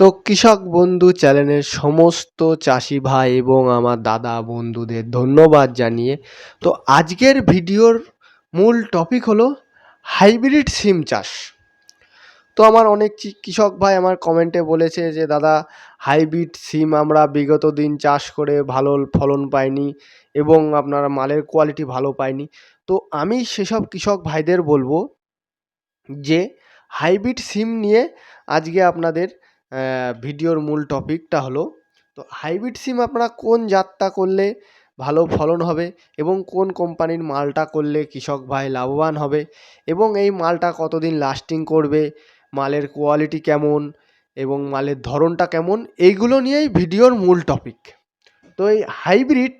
তো কৃষক বন্ধু চ্যানেলের সমস্ত চাষি ভাই এবং আমার দাদা বন্ধুদের ধন্যবাদ জানিয়ে, তো আজকের ভিডিওর মূল টপিক হলো হাইব্রিড সিম চাষ। তো আমার অনেক কৃষক ভাই আমার কমেন্টে বলেছে যে, দাদা হাইব্রিড সিম আমরা বিগত দিন চাষ করে ভালো ফলন পাইনি এবং আপনার মালের কোয়ালিটি ভালো পাইনি। তো আমি সেসব কৃষক ভাইদের বলব যে হাইব্রিড সিম নিয়ে আজকে আপনাদের ভিডিওর মূল টপিকটা হলো, তো হাইব্রিড সিম আপনারা কোন জাতটা করলে ভালো ফলন হবে এবং কোন কোম্পানির মালটা করলে কৃষক ভাই লাভবান হবে এবং এই মালটা কতদিন লাস্টিং করবে, মালের কোয়ালিটি কেমন এবং মালের ধরনটা কেমন, এইগুলো নিয়েই ভিডিওর মূল টপিক তো এই হাইব্রিড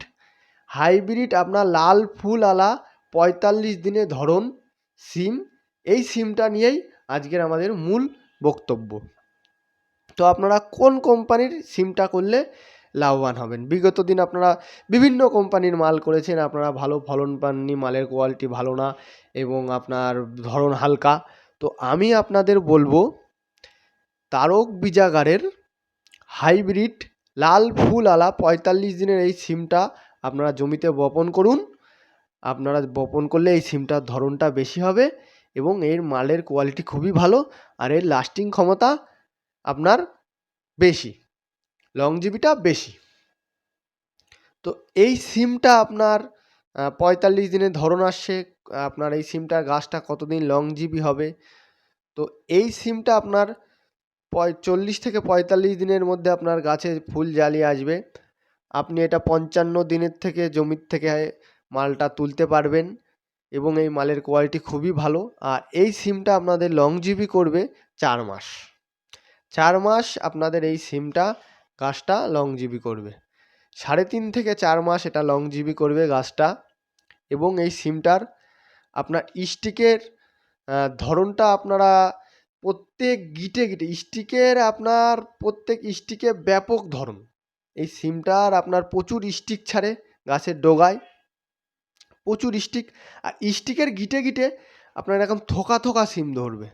হাইব্রিড আপনার লাল ফুল আলা পঁয়তাল্লিশ দিনে ধরন সিম, এই সিমটা নিয়েই আজকের আমাদের মূল বক্তব্য। তো আপনারা কোন কোম্পানির সিমটা করলে লাভবান হবেন? বিগত দিন আপনারা বিভিন্ন কোম্পানির মাল করেছেন, আপনারা ভালো ফলন পাননি, মালের কোয়ালিটি ভালো না এবং আপনার ধরন হালকা। তো আমি আপনাদের বলব, তারক বিজাগারের হাইব্রিড লাল ফুল আলা পঁয়তাল্লিশ দিনের এই সিমটা আপনারা জমিতে বপন করুন। আপনারা বপন করলে এই সিমটার ধরনটা বেশি হবে এবং এর মালের কোয়ালিটি খুবই ভালো আর এর লাস্টিং ক্ষমতা আপনার বেশি লংজিভিটা বেশি। তো এই সিমটা আপনার পঁয়তাল্লিশ দিনের ধরন আসছে, আপনার এই সিমটার গাছটা কতদিন লংজিভি হবে? তো এই সিমটা আপনার চল্লিশ থেকে পঁয়তাল্লিশ দিনের মধ্যে আপনার গাছে ফুল জ্বালিয়ে আসবে। আপনি এটা পঞ্চান্ন দিনের থেকে জমির থেকে মালটা তুলতে পারবেন এবং এই মালের কোয়ালিটি খুবই ভালো। আর এই সিমটা আপনাদের লংজিভি করবে চার মাস। চার মাস আপনাদের এই সিমটা গাছটা লংজিভি করবে। সাড়ে তিন থেকে চার মাস এটা লংজিভি করবে গাছটা এবং এই সিমটার আপনার স্টিকের ধরনটা আপনারা প্রত্যেক গিটে গিটে স্টিকের আপনার প্রত্যেক স্টিকে ব্যাপক ধরন। এই সিমটার আপনার প্রচুর স্টিক ছাড়ে গাছের ডোগায়, প্রচুর স্টিক আর স্টিকের গিটে গিটে আপনার এরকম থোকা থোকা সিম ধরবে।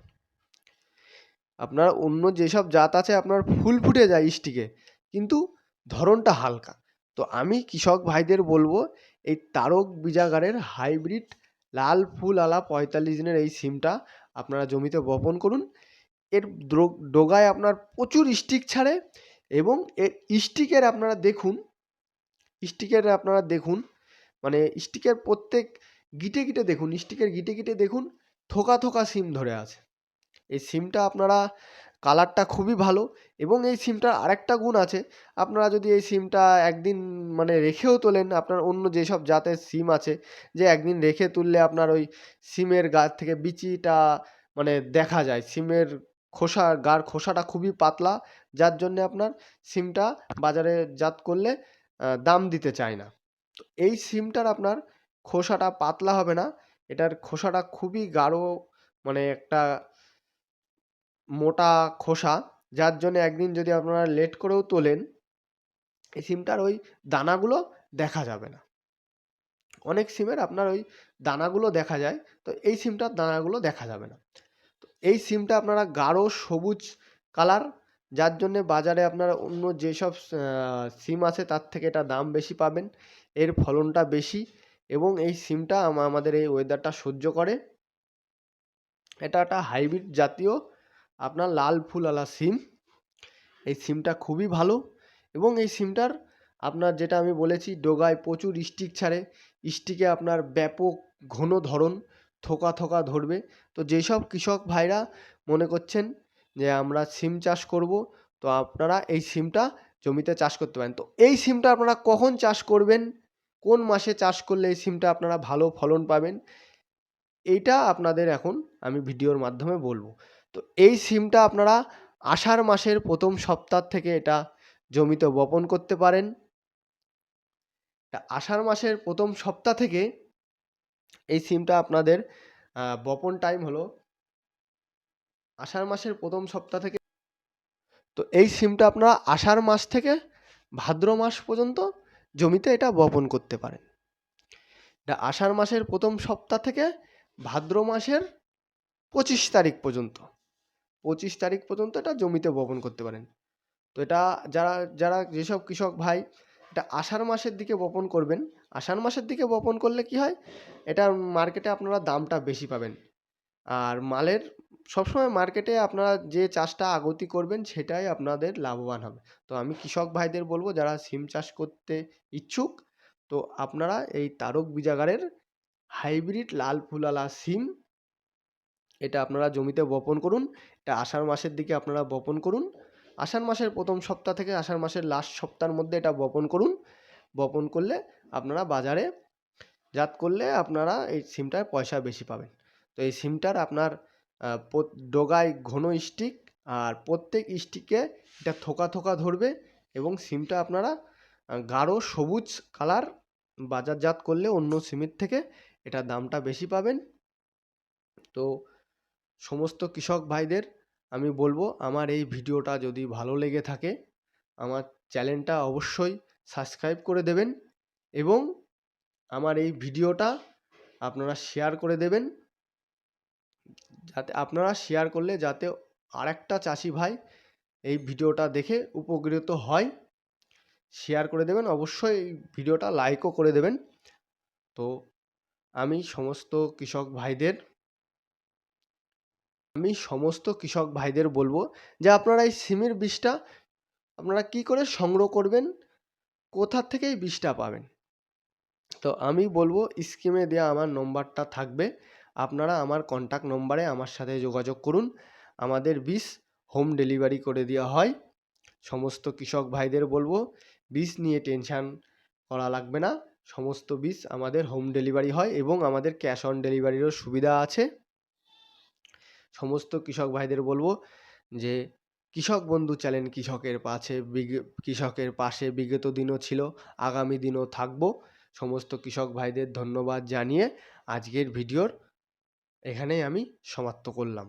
আপনার অন্য যেসব জাত আছে, আপনার ফুল ফুটে যায় স্টিকে কিন্তু ধরনটা হালকা। তো আমি কৃষক ভাইদের বলব, এই তারক বিজাগারের হাইব্রিড লাল ফুল আলা পঁয়তাল্লিশ দিনের এই সিমটা আপনারা জমিতে বপন করুন। এর ডগায় আপনার প্রচুর স্টিক ছাড়ে এবং এর স্টিকের আপনারা দেখুন স্টিকের আপনারা দেখুন মানে স্টিকের প্রত্যেক গিটে গিটে দেখুন স্টিকের গিটে গিটে দেখুন, থোকা থোকা সিম ধরে আছে। এই সিমটা আপনারা, কালারটা খুবই ভালো এবং এই সিমটার আরেকটা গুণ আছে, আপনারা যদি এই সিমটা একদিন মানে রেখেও তোলেন, আপনার অন্য যেসব জাতের সিম আছে, যে একদিন রেখে তুললে আপনার ওই সিমের গাছ থেকে বিচিটা মানে দেখা যায়, সিমের খোসা, গার খোসাটা খুবই পাতলা, যার জন্যে আপনার সিমটা বাজারে জাত করলে দাম দিতে চায় না। এই সিমটার আপনার খোসাটা পাতলা হবে না, এটার খোসাটা খুবই গাঢ় মানে একটা মোটা খোসা, যার জন্য একদিন যদি আপনারা লেট করেও তোলেন, এই সিমটার ওই দানাগুলো দেখা যাবে না। অনেক সিমের আপনার ওই দানাগুলো দেখা যায়, তো এই সিমটার দানাগুলো দেখা যাবে না। তো এই সিমটা আপনারা গাঢ় সবুজ কালার যার জন্যে বাজারে আপনারা অন্য যেসব সিম আছে তার থেকে এটা দাম বেশি পাবেন, এর ফলনটা বেশি এবং এই সিমটা আমাদের এই ওয়েদারটা সহ্য করে। এটা একটা হাইব্রিড জাতীয় আপনার লাল ফুলওয়ালা সিম। এই সিমটা খুবই ভালো এবং এই সিমটার আপনার যেটা আমি বলেছি, ডোগায় প্রচুর স্টিক ছাড়ে। স্টিকে আপনার ব্যাপক ঘন ধরন থোকা থোকা ধরবে। তো যেসব কৃষক ভাইরা মনে করছেন যে, আমরা সিম চাষ করব তো আপনারা এই সিমটা জমিতে চাষ করতে পারেন। তো এই সিমটা আপনারা কখন চাষ করবেন? কোন মাসে চাষ করলে এই সিমটা আপনারা ভালো ফলন পাবেন? এইটা আপনাদের এখন আমি ভিডিওর মাধ্যমে বলব। তো এই সিমটা আপনারা আষাঢ় মাসের প্রথম সপ্তাহ থেকে এটা জমিতে বপন করতে পারেন। আষাঢ় মাসের প্রথম সপ্তাহ থেকে এই সিমটা আপনাদের বপন টাইম হলো আষাঢ় মাসের প্রথম সপ্তাহ থেকে। তো এই সিমটা আপনারা আষাঢ় মাস থেকে ভাদ্র মাস পর্যন্ত জমিতে এটা বপন করতে পারেন। এটা আষাঢ় মাসের প্রথম সপ্তাহ থেকে ভাদ্র মাসের পঁচিশ তারিখ পর্যন্ত। পঁচিশ তারিখ পর্যন্ত এটা জমিতে বপন করতে পারেন। তো এটা যারা যারা যেসব কৃষক ভাই, এটা আষাঢ় মাসের দিকে বপন করবেন। আষাঢ় মাসের দিকে বপন করলে কি হয়? এটা মার্কেটে আপনারা দামটা বেশি পাবেন। আর মালের, সবসময় মার্কেটে আপনারা যে চাষটা আগতি করবেন, সেটাই আপনাদের লাভবান হবে। তো আমি কৃষক ভাইদের বলব, যারা সিম চাষ করতে ইচ্ছুক, তো আপনারা এই তারক বিজাগারের হাইব্রিড লাল ফুলালা সিম এটা আপনারা জমিতে বপন করুন, এটা আষাঢ় মাসের দিকে আপনারা বপন করুন। আষাঢ় মাসের প্রথম সপ্তাহ থেকে আষাঢ় মাসের লাস্ট সপ্তাহের মধ্যে এটা বপন করুন। বপন করলে আপনারা বাজারে জাত করলে আপনারা এই সিমটার পয়সা বেশি পাবেন। তো এই সিমটার আপনার ডোগায় ঘন স্টিক আর প্রত্যেক স্টিকে এটা থোকা থোকা ধরবে এবং সিমটা আপনারা গাঢ় সবুজ কালার বাজারজাত করলে অন্য সিমের থেকে এটা দামটা বেশি পাবেন। তো সমস্ত কৃষক ভাইদের আমি বলব, আমার এই ভিডিওটা যদি ভালো লেগে থাকে, আমার চ্যানেলটা অবশ্যই সাবস্ক্রাইব করে দেবেন এবং আমার এই ভিডিওটা আপনারা শেয়ার করে দেবেন। যাতে আপনারা শেয়ার করলে যাতে আরেকটা চাষি ভাই এই ভিডিওটা দেখে উপকৃত হয়। শেয়ার করে দেবেন, অবশ্যই ভিডিওটা লাইকও করে দেবেন। তো আমি সমস্ত কৃষক ভাইদের আমি সমস্ত কৃষক ভাইদের বলব যে আপনারা এই সিমের বীজটা আপনারা কি করে সংগ্রহ করবেন? কোথা থেকে এই বীজটা পাবেন? তো আমি বলব স্কিমে দেওয়া আমার নম্বরটা থাকবে। আপনারা আমার কন্ট্যাক্ট নম্বরে আমার সাথে যোগাযোগ করুন। আমাদের বীজ হোম ডেলিভারি করে দেওয়া হয়। সমস্ত কৃষক ভাইদের বলব, বীজ নিয়ে টেনশান করা লাগবে না। সমস্ত বীজ আমাদের হোম ডেলিভারি হয় এবং আমাদের ক্যাশ অন ডেলিভারিরও সুবিধা আছে। সমস্ত কৃষক ভাইদের বলব যে, কৃষক বন্ধু চ্যানেল কৃষকের পাশে কৃষকের পাশে বিগত দিনও ছিল, আগামী দিনও থাকব। সমস্ত কৃষক ভাইদের ধন্যবাদ জানিয়ে আজকের ভিডিওর এখানেই আমি সমাপ্ত করলাম।